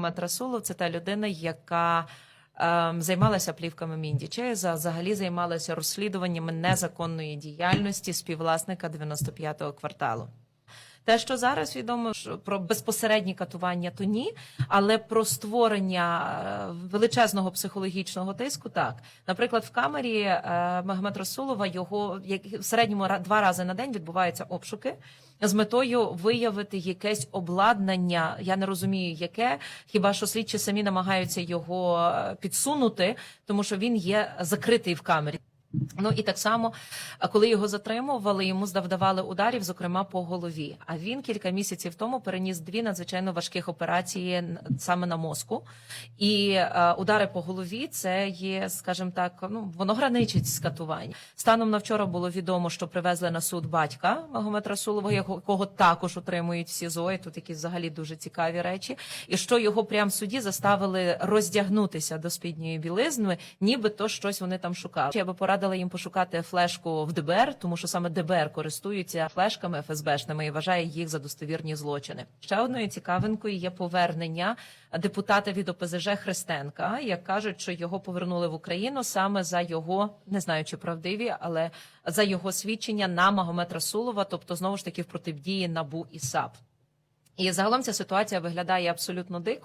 Магомед Расулов це та людина, яка ем, займалася плівками Міндіча, за взагалі займалася розслідуваннями незаконної діяльності співвласника 95-го кварталу. Те, що зараз відомо про безпосередні катування, то ні, але про створення е, величезного психологічного тиску, так. Наприклад, в камері е, Магомед Расулова його в середньому два рази на день відбуваються обшуки з метою виявити якесь обладнання. Я не розумію, яке хіба що слідчі самі намагаються його е, підсунути, тому що він є закритий в камері. Ну і так само, коли його затримували, йому завдавали ударів, зокрема по голові. А він кілька місяців тому переніс дві надзвичайно важких операції саме на мозку. І е, удари по голові це є, скажімо так, ну воно граничить з катуванням. Станом на вчора було відомо, що привезли на суд батька Магомед Расулова, якого також утримують в СІЗО. І тут якісь взагалі дуже цікаві речі. І що його прямо в суді заставили роздягнутися до спідньої білизни, ніби то щось вони там шукали. Я би порадила їм пошукати флешку в ДБР, тому що саме ДБР користуються флешками ФСБшними і вважає їх за достовірні злочини. Ще одною цікавинкою є повернення депутата від ОПЗЖ Христенка, як кажуть, що його повернули в Україну саме за його не знаю, чи правдиві, але за його свідчення на Магомед Расулова, тобто знову ж таки в протидії НАБУ і САП. І загалом ця ситуація виглядає абсолютно дико.